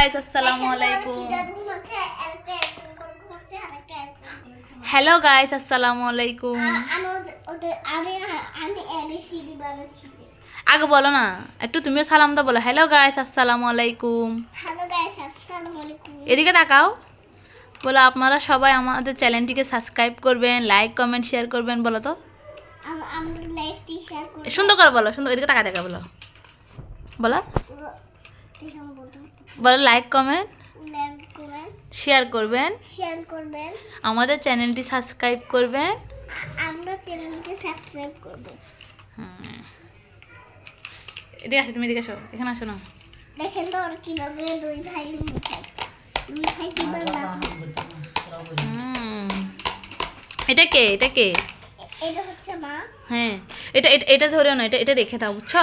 Guys আসসালামু আলাইকুম hello guys আসসালামু আলাইকুম আগে বলো না একটু তুমিও সালাম দাও বলো হ্যালো গাইজ আসসালামু আলাইকুম হ্যালো গাইস আসসালামু আলাইকুম এদিকে তাকাও। বলো আপনারা সবাই আমাদের চ্যানেলটিকে সাবস্ক্রাইব করবেন লাইক কমেন্ট শেয়ার করবেন বলো তো। সুন্দর করে বলো সুন্দর এদিকে তাকা দেখা বলো। বলো। বলো লাইক কমেন্ট শেয়ার করবেন। শেয়ার করবেন। আমাদের চ্যানেলটি সাবস্ক্রাইব করবেন। আমরা চ্যানেলকে সাবস্ক্রাইব করব। হুম। এদিকে আসো তুমি এদিকে আসো। এখানে আসো না। দেখেন তো ওরা কীভাবে দুই ভাই দুই ভাই কীভাবে হুম। এটা কে? এটা কে? এটা হ্যাঁ। এটা এটা এটা ধরেও না এটা এটা রেখে দাও বুঝছ?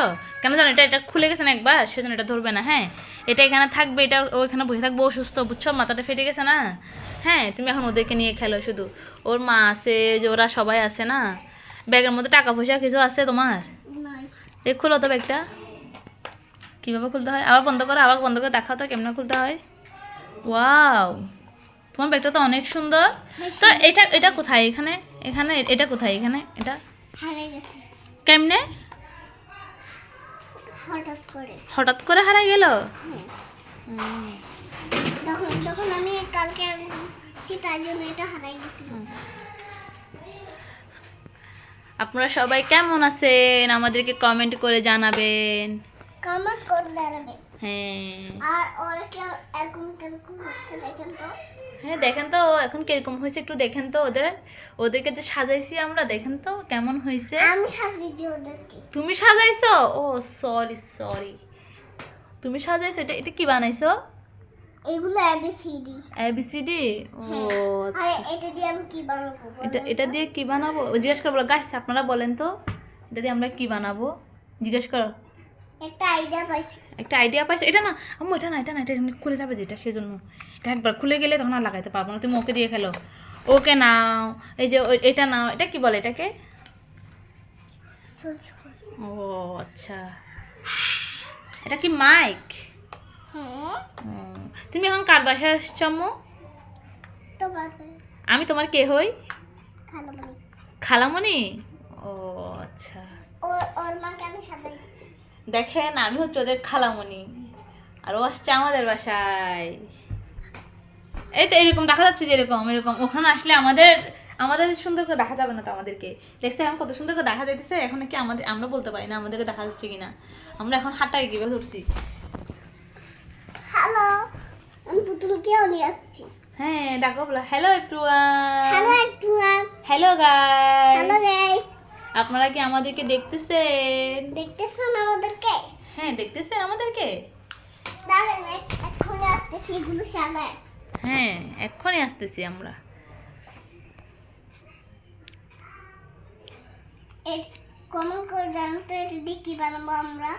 কেন জানো এটা এটা খুলে গেছে না একবার সেজন্য এটা ধরবে না হ্যাঁ? এটা এখানে থাকবে এটা ও এখানে বসে থাকবে অসুস্থ বুঝছ? মাথাটা ফেটে গেছে না? হ্যাঁ তুমি এখন ওদেরকে নিয়ে খেলো শুধু। ওর মা আছে যে ওরা সবাই আছে না? ব্যাগের মধ্যে টাকা পয়সা কিছু আছে তোমার? এ খুলো তো ব্যাগটা। কীভাবে খুলতে হয়? আবার বন্ধ করো আবার বন্ধ করে দেখাও তো কেমনে খুলতে হয়। ওয়াও! তোমার ব্যাগটা তো অনেক সুন্দর। তো এটা এটা কোথায়? এখানে? এখানে এটা কোথায়? এখানে? এটা? গেছে। কেমনে? হঠাৎ করে। হঠাৎ করে হারাই গেল? তখন তখন আমি কালকে তার জন্য এটা হারাই গেছিল আপনারা সবাই কেমন আছেন? আমাদেরকে কমেন্ট করে জানাবেন। কমেন্ট করে দাঁড়াবে হ্যাঁ। আর ওরা এরকম কীরকম হচ্ছে দেখেন তো। হ্যাঁ দেখেন তো এখন কীরকম হয়েছে একটু দেখেন তো ওদের। ওদেরকে যে সাজাইছি আমরা দেখেন তো কেমন হয়েছে। আমি সাজিয়ে দিই ওদেরকে। তুমি সাজাইছো? ও সরি সরি তুমি সাজাইছো? এটা এটা কি বানাইছো? এগুলো এবিসিডি এবিসিডি ও আর আচ্ছা। এটা দিয়ে আমি কি বানাবো এটা এটা দিয়ে কি বানাবো? জিজ্ঞেস করো বলো গাছ আপনারা বলেন তো এটা দিয়ে আমরা কি বানাবো? জিজ্ঞেস করো। একটা আইডিয়া পাইছি। একটা আইডিয়া পাইছো? এটা না আম্মু এটা না এটা না এটা খুলে যাবে যেটা সেজন্য। একবার খুলে গেলে তখন আর লাগাইতে পারব না। তুমি ওকে দিয়ে খেলো ওকে নাও। এই যে এটা নাও। এটা কি বলে এটাকে? ও আচ্ছা। এটা কি মাইক? তুমি এখন কার বাসায় আসছো আম্মু? আমি তোমার কে হই? খালো খালামণি? ও আচ্ছা। দেখেন আমি হচ্ছে ওদের খালামণি। আর ও আসছে আমাদের বাসায়। এই তো এরকম দেখা যাচ্ছে যে এরকম এরকম। ওখানে আসলে আমাদের আমাদের সুন্দর করে দেখা যাবে না তো আমাদেরকে। দেখছে এখন কত সুন্দর করে দেখা যাইতেছে এখন কি আমাদের আমরা বলতে পারি না আমাদেরকে দেখা যাচ্ছে কিনা। আমরা এখন হাতটাকে কীভাবে ধরছি হ্যালো আমি পুতুলকে নিয়ে যাচ্ছি। হ্যাঁ ডাকো বলো। হ্যালো একটু হ্যালো একটু হ্যালো গাই হ্যালো গাইস আপনারা কি আমাদেরকে দেখতেছেন? দেখতেছেন আমাদেরকে? হ্যাঁ দেখতেছেন আমাদেরকে? দাঁড়ান এক্ষুনি আসতেছি এগুলো সাজায়। হ্যাঁ এক্ষুনি আসতেছি আমরা। এর করে জানান এটা কি বানাবো আমরা?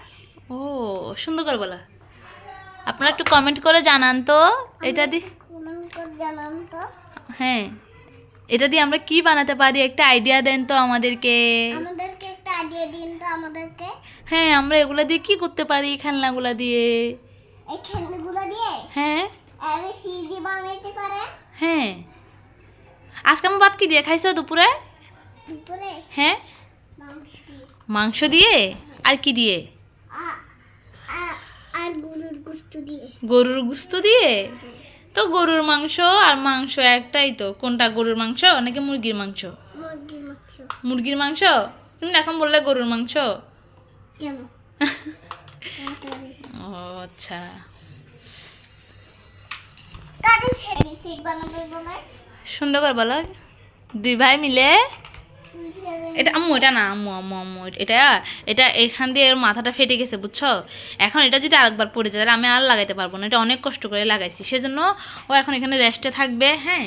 ও সুন্দর করে বলা। আপনারা একটু কমেন্ট করে জানান তো এটা দিয়ে। কমেন্ট করে জানান তো। হ্যাঁ এটা দিয়ে আমরা কি বানাতে পারি? একটা আইডিয়া দেন তো আমাদেরকে। আমাদেরকে একটা আইডিয়া দিন তো আমাদেরকে। হ্যাঁ আমরা এগুলা দিয়ে কি করতে পারি? খেলনাগুলা দিয়ে। এই খেলনাগুলো দিয়ে? হ্যাঁ। হ্যাঁ। আজকে আমার ভাত কি দিয়ে খাইছো দুপুরে? দুপুরে? হ্যাঁ। মাংস দিয়ে। মাংস দিয়ে? আর কি দিয়ে? আর গরুর গোস্ত দিয়ে। গরুর গুস্ত দিয়ে? তো গরুর মাংস আর মাংস একটাই তো। কোনটা গরুর মাংস নাকি মুরগির মাংস? মুরগির মাংস। তুমি এখন বললে গরুর মাংস? ও আচ্ছা কারণ সেটা সিট বানাবে বলে সুন্দর করে বলো। দুই ভাই মিলে? এটা আম্মু এটা না আম্মু আম্মু আম্মু এটা এটা এখান দিয়ে মাথাটা ফেটে গেছে বুঝছ? এখন এটা যদি আরেকবার পড়ে যায় তাহলে আমি আর লাগাইতে পারব না। এটা অনেক কষ্ট করে লাগাইছি সেজন্য ও এখন এখানে রেস্টে থাকবে হ্যাঁ?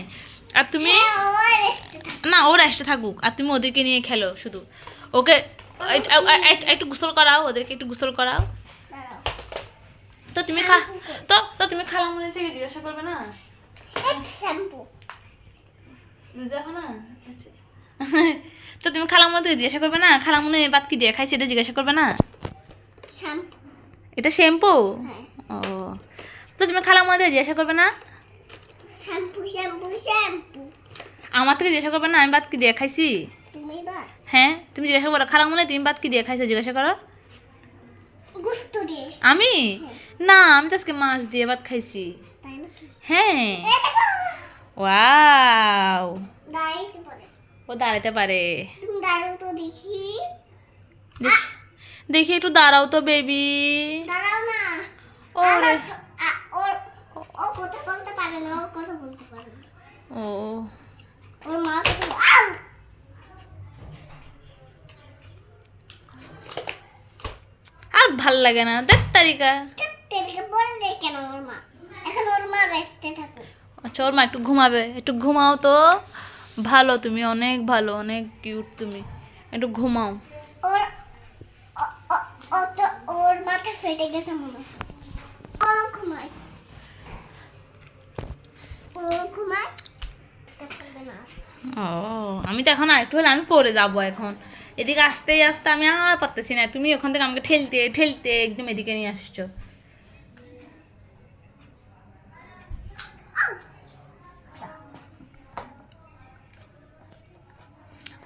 আর তুমি? থাকে না ও রেস্টে থাকুক আর তুমি ওদেরকে নিয়ে খেলো শুধু। ওকে একটু গোসল করাও ওদেরকে একটু গোসল করাও। তো তুমি খা তো তো তুমি খালামুনি থেকে জিজ্ঞাসা করবে না? শ্যাম্পু না? আচ্ছা। তো তুমি খালামুনি থেকে জিজ্ঞাসা করবে না? খালামুনি বাদ কি দিয়ে খাইছে এটা জিজ্ঞাসা করবে না? শ্যাম্পু এটা শ্যাম্পু? হ্যাঁ। ও। তো তুমি খালামুনিদের জিজ্ঞাসা করবে না? শ্যাম্পু শ্যাম্পু শ্যাম্পু আমার থেকে জিজ্ঞাসা করবে না আমি বাদ কি দিয়ে খাইছি? তুমি হ্যাঁ তুমি জিজ্ঞাসা করো খালামুনি তুমি বাদ কি দিয়ে খাইছো জিজ্ঞাসা করো। আমি? না আমি তো আজকে মাছ দিয়ে ভাত খাইছি তাই নাকি হ্যাঁ এই দেখো ওয়াও দাঁড়াইতে পারে ও দাঁড়াতে পারে তুমি দাঁড়াও তো দেখি দেখ- দেখি একটু দাঁড়াও তো বেবি দাঁড়াও না ওরে আমার চ- আ- ওর ও কথা বলতে পারে না ও কথা বলতে পারে না ও ওর মা কথা বল- আউ! আর ভাল লাগে না দেখ তারিকা ধ্যাৎ, তেরিকে আচ্ছা ওর মা একটু ঘুমাবে। একটু ঘুমাও তো। ভালো তুমি অনেক ভালো অনেক কিউট তুমি। একটু ঘুমাও। ওর ও- ও- ও তো ওর মাথা ফেটে গেছে মনে ঘুমায় ও ঘুমায়। তো করবে না। ও আমি তো এখন আরেকটু হলে আমি পড়ে যাব এখন। এদিকে আসতেই আসতে আমি আর পারতেছি না। তুমি ওখান থেকে আমাকে ঠেলতে ঠেলতে একদম এদিকে নিয়ে আসছো।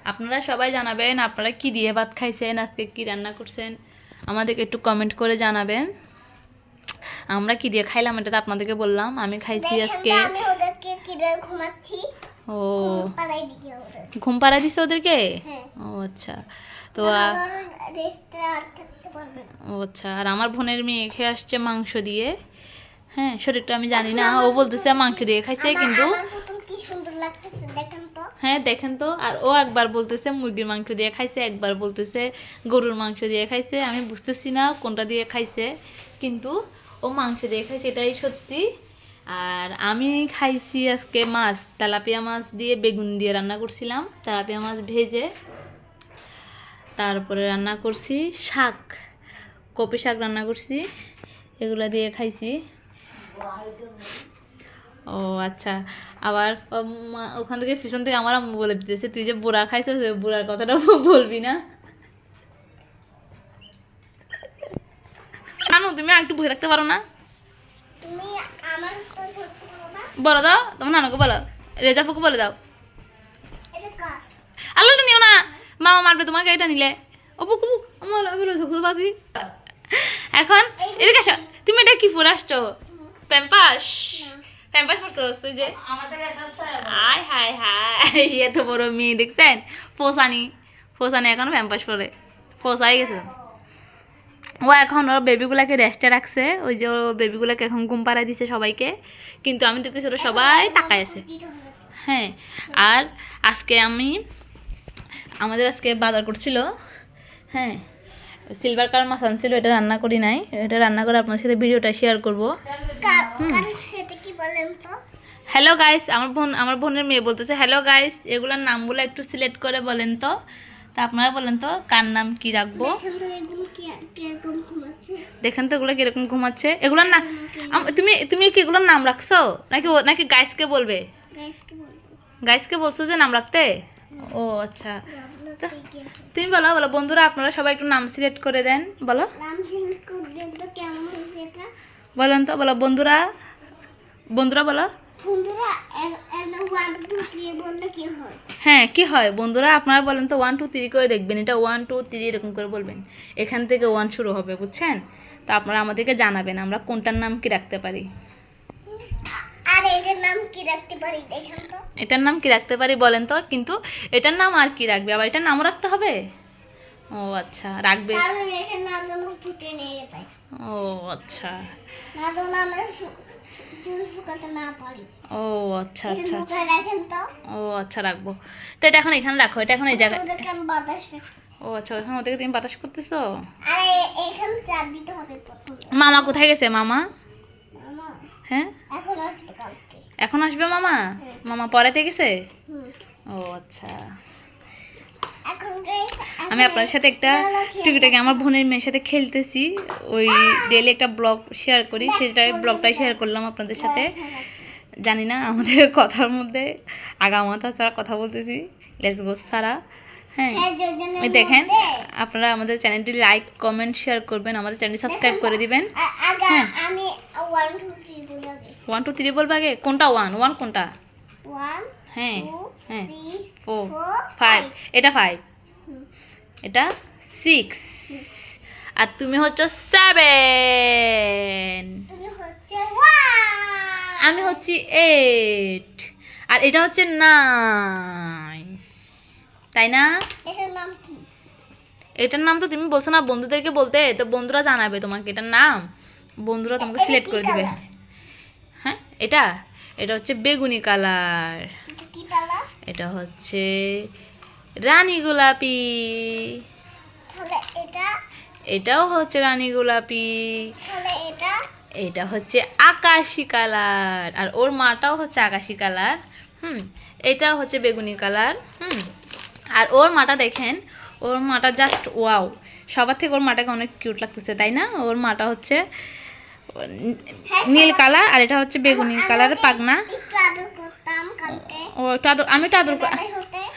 আপনারা সবাই জানাবেন আপনারা কি দিয়ে ভাত খাইছেন আজকে কি রান্না করছেন? আমাদেরকে একটু কমেন্ট করে জানাবেন। আমরা কি দিয়ে খাইলাম এটা তো আপনাদেরকে বললাম। আমি খাইছি আজকে ও। ঘুম পাড়া দিছে ওদেরকে? হ্যাঁ। ও আচ্ছা। তো ও আচ্ছা। আর আমার বোনের মেয়ে খেয়ে আসছে মাংস দিয়ে। হ্যাঁ শরীরটা আমি জানি না। ও বলতেছে মাংস দিয়ে খাইছে কিন্তু কি সুন্দর লাগতেছে। হ্যাঁ দেখেন তো। আর ও একবার বলতেছে, মুরগির মাংস দিয়ে খাইছে, একবার বলতেছে, গরুর মাংস দিয়ে খাইছে। আমি বুঝতেছি না কোনটা দিয়ে খাইছে, কিন্তু ও মাংস দিয়ে খাইছে, এটাই সত্যি। আর আমি খাইছি আজকে মাছ, তেলাপিয়া মাছ দিয়ে বেগুন দিয়ে রান্না করছিলাম। তেলাপিয়া মাছ ভেজে, তারপরে রান্না করছি শাক, কপি শাক রান্না করছি, এগুলো দিয়ে খাইছি। ও আচ্ছা। আবার ওখান থেকে পিছন থেকে আমার আম্মু বলে দিতেছে তুই যে বুড়া খাইছো বুড়ার কথাটা বলবি না? নানু তুমি একটু বসে থাকতে পারো না? বলো দাও তোমার নানুকে বলো। রেজা ফুকে বলে দাও। এটা নিও না। মামা মারবে তোমাকে এটা নিলে। ও বুক বুক। আমার বাজি এখন এদিকে আসো তুমি এটা কি পরে আসছো প্যাম্পাস? প্যাম্পাস পরছো ওই যে হাই হাই হাই। এ তো বড় মেয়ে দেখছেন? ফোসানি। ফোসানি এখন প্যাম্পাস পরে ফোসাই গেছে। ও এখন ওর বেবিগুলাকে রেস্টে রাখছে। ওই যে ওর বেবিগুলাকে এখন ঘুম পাড়াই দিছে সবাইকে। কিন্তু আমি দেখতেছি ওরা সবাই তাকায় আছে। হ্যাঁ আর আজকে আমি আমাদের আজকে বাজার করছিল। হ্যাঁ সিলভার কালার মাছ আনছিল এটা রান্না করি নাই। এটা রান্না করে আপনার সাথে ভিডিওটা শেয়ার করব। বলেন তো। হ্যালো গাইস আমার বোন আমার বোনের মেয়ে বলতেছে হ্যালো গাইস এগুলোর নামগুলো একটু সিলেক্ট করে বলেন তো। তা আপনারা বলেন তো কার নাম কি রাখব? দেখেন তো এগুলো কীরকম ঘুমাচ্ছে। এগুলোর না তুমি তুমি কি এগুলোর নাম রাখছো? নাকি নাকি গাইসকে বলবে? গাইসকে বলছো যে নাম রাখতে? ও আচ্ছা। তুমি বলো বলো বন্ধুরা আপনারা সবাই একটু নাম সিলেক্ট করে দেন বলো। বলেন তো বলো বন্ধুরা। বন্ধুরা বলো। হয়? কি হয়? বন্ধুরা আপনারা বলেন তো ওয়ান টু থ্রি করে দেখবেন। এটা ওয়ান টু থ্রি এরকম করে বলবেন। এখান থেকে ওয়ান শুরু হবে বুঝছেন? তো আপনারা আমাদেরকে জানাবেন আমরা কোনটার নাম কি রাখতে পারি। আর এটার নাম কি রাখতে পারি? এটার নাম কি রাখতে পারি বলেন তো? কিন্তু এটার নাম আর কি রাখবে? আবার এটার নামও রাখতে হবে? ও আচ্ছা রাখবে। ও আচ্ছা। আমরা চুল শুকাতে না পারি ও আচ্ছা আচ্ছা আচ্ছা। রাখেন তো। ও আচ্ছা রাখব। তো এটা এখন এখানে রাখো এটা এখন এই জায়গায় বাতাস ও আচ্ছা ওখানে ওদেরকে তুমি বাতাস করতেছো? আর এখানে চার দিতে হবে মামা কোথায় গেছে মামা? হ্যাঁ? এখন আসবে মামা? মামা পড়াতে গেছে? ও আচ্ছা। আমি আপনার সাথে একটা টুকিটাকি আমার বোনের মেয়ের সাথে খেলতেছি। ওই ডেলি একটা ব্লগ শেয়ার করি সেটাই ব্লগটাই শেয়ার করলাম আপনাদের সাথে। জানি না আমাদের কথার মধ্যে আগামাথা ছাড়া কথা বলতেছি। লেস গোস ছাড়া হ্যাঁ ওই দেখেন আপনারা আমাদের চ্যানেলটি লাইক কমেন্ট শেয়ার করবেন আমাদের চ্যানেলটি সাবস্ক্রাইব করে দিবেন। হ্যাঁ। ওয়ান টু থ্রি বলবে আগে। কোনটা ওয়ান ওয়ান কোনটা? হ্যাঁ হ্যাঁ। ফোর ফাইভ এটা ফাইভ এটা সিক্স আর তুমি হচ্ছে সেভেন আমি হচ্ছি এইট আর এটা হচ্ছে নাইন তাই না? এটার নাম তো তুমি বলছো না বন্ধুদেরকে বলতে তো বন্ধুরা জানাবে তোমাকে এটার নাম। বন্ধুরা তোমাকে সিলেক্ট করে দিবে? হ্যাঁ এটা? এটা হচ্ছে বেগুনি কালার এটা এটা হচ্ছে রানী গোলাপি। এটাও হচ্ছে রানী গোলাপি। এটা? এটা হচ্ছে আকাশি কালার। আর ওর মাটাও হচ্ছে আকাশি কালার। হুম এটাও হচ্ছে বেগুনি কালার। হুম আর ওর মাটা দেখেন ওর মাটা জাস্ট ওয়াও সবার থেকে ওর মাটাকে অনেক কিউট লাগতেছে তাই না? ওর মাটা হচ্ছে হ্যাঁ, নীল কালার আর এটা হচ্ছে বেগুনি কালার পাগনা একটু আদর করতাম কালকে ও একটু আদর আমি একটু আদর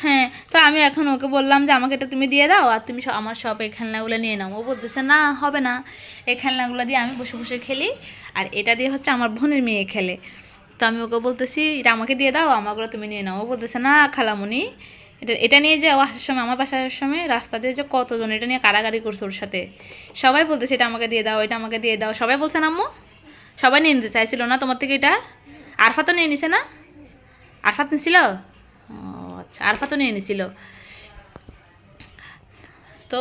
হ্যাঁ তো আমি এখন ওকে বললাম যে আমাকে এটা তুমি দিয়ে দাও আর তুমি আমার সব এই খেলনাগুলো নিয়ে নাও। ও বলতেছে না হবে না। এই খেলনাগুলো দিয়ে আমি বসে বসে খেলি আর এটা দিয়ে হচ্ছে আমার বোনের মেয়ে খেলে। তো আমি ওকে বলতেছি এটা আমাকে দিয়ে দাও আমাগুলো তুমি নিয়ে নাও। ও বলতেছে না খালামুনি এটা এটা নিয়ে যে ও আসার সময় আমার বাসায় আসার সময় রাস্তা দিয়ে যে কতজন এটা নিয়ে কারাগারি করছে ওর সাথে। সবাই বলতেছে এটা আমাকে দিয়ে দাও এটা আমাকে দিয়ে দাও। সবাই বলছে না আম্মু সবাই নিয়ে নিতে চাইছিল না তোমার থেকে এটা? আরফা তো নিয়ে নিছে না? আরফাত নিছিল? ও আচ্ছা আরফাতও নিয়ে নিছিল। তো,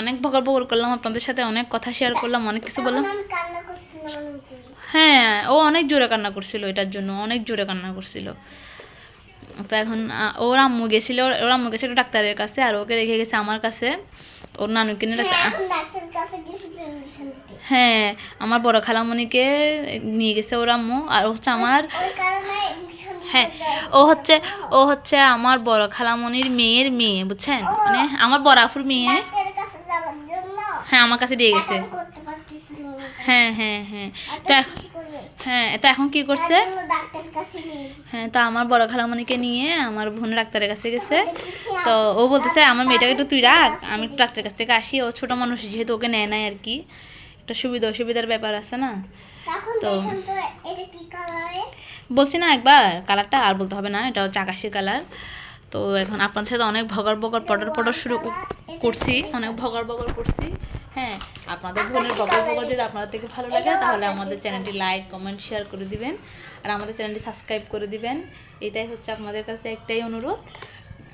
অনেক বকর বকর করলাম, আপনাদের সাথে অনেক কথা শেয়ার করলাম, অনেক কিছু বললাম। হ্যাঁ ও অনেক জোরে কান্না করছিল এটার জন্য, অনেক জোরে কান্না করছিল। তো এখন ওর আম্মু গেছিল, ওর আম্মু গেছিল ডাক্তারের কাছে, আর ওকে রেখে গেছে আমার কাছে। ওর ইঞ্জেকশন দিতে হ্যাঁ আমার বড় খালামণিকে নিয়ে গেছে ওর আম্মু, আর হচ্ছে আমার ওই কারণে ইঞ্জেকশন দিতে হ্যাঁ ও হচ্ছে ও হচ্ছে আমার বড় খালামণির মেয়ের মেয়ে বুঝছেন? মানে আমার বড় আফুর মেয়ে। হ্যাঁ আমার কাছে দিয়ে গেছে। হ্যাঁ হ্যাঁ হ্যাঁ। তা হ্যাঁ তো এখন কি করছে। হ্যাঁ তো আমার বড় খালামণিকে নিয়ে আমার বোন ডাক্তারের কাছে গেছে। তো ও বলতেছে আমার মেয়েটাকে একটু তুই রাখ আমি একটু ডাক্তারের কাছ থেকে আসি। ও ছোটো মানুষ যেহেতু ওকে নেয় নাই আর কি। একটা সুবিধা অসুবিধার ব্যাপার আছে না? তো- এটা বলছি না একবার কালারটা আর বলতে হবে না, এটা হচ্ছে আকাশি কালার তো এখন আপনার সাথে অনেক ভগর বগর পটর পটর শুরু করছি, অনেক ভগর বগর করছি। হ্যাঁ আপনাদের বোনের বগর বগর যদি আপনাদের থেকে ভালো লাগে, তাহলে আমাদের চ্যানেলটি লাইক কমেন্ট শেয়ার করে দিবেন। আর আমাদের চ্যানেলটি সাবস্ক্রাইব করে দিবেন। এটাই হচ্ছে আপনাদের কাছে একটাই অনুরোধ।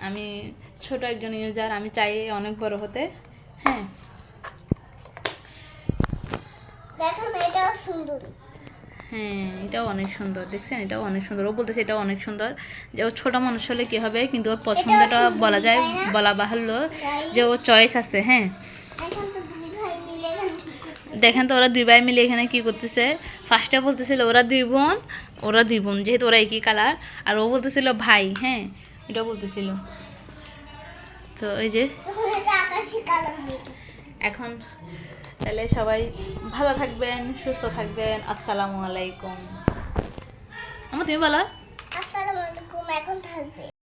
আমি ছোট একজন ইউজার আমি চাই অনেক বড় হতে। হ্যাঁ। দেখেন, এটাও সুন্দর। হ্যাঁ এটাও অনেক সুন্দর। দেখছেন? এটাও অনেক সুন্দর। ও বলতেছে এটাও অনেক সুন্দর। যে ও ছোট মানুষ হলে কি হবে? কিন্তু ওর পছন্দটা বলা যায় বলা বাহুল্য যে ও চয়েস আছে হ্যাঁ? দেখেন তো ওরা দুই ভাই মিলে এখানে কি করতেছে? ফার্স্টে বলতেছিল ওরা দুই বোন ওরা দুই বোন। যেহেতু ওরা একই কালার আর ও বলতেছিল ভাই। হ্যাঁ? এটাও বলতেছিল। তো এই যে। এখন তাহলে সবাই ভালো থাকবেন, সুস্থ থাকবেন। আসসালামু আলাইকুম। আমার তুমি বলো আসসালামু আলাইকুম, এখন থাকবে।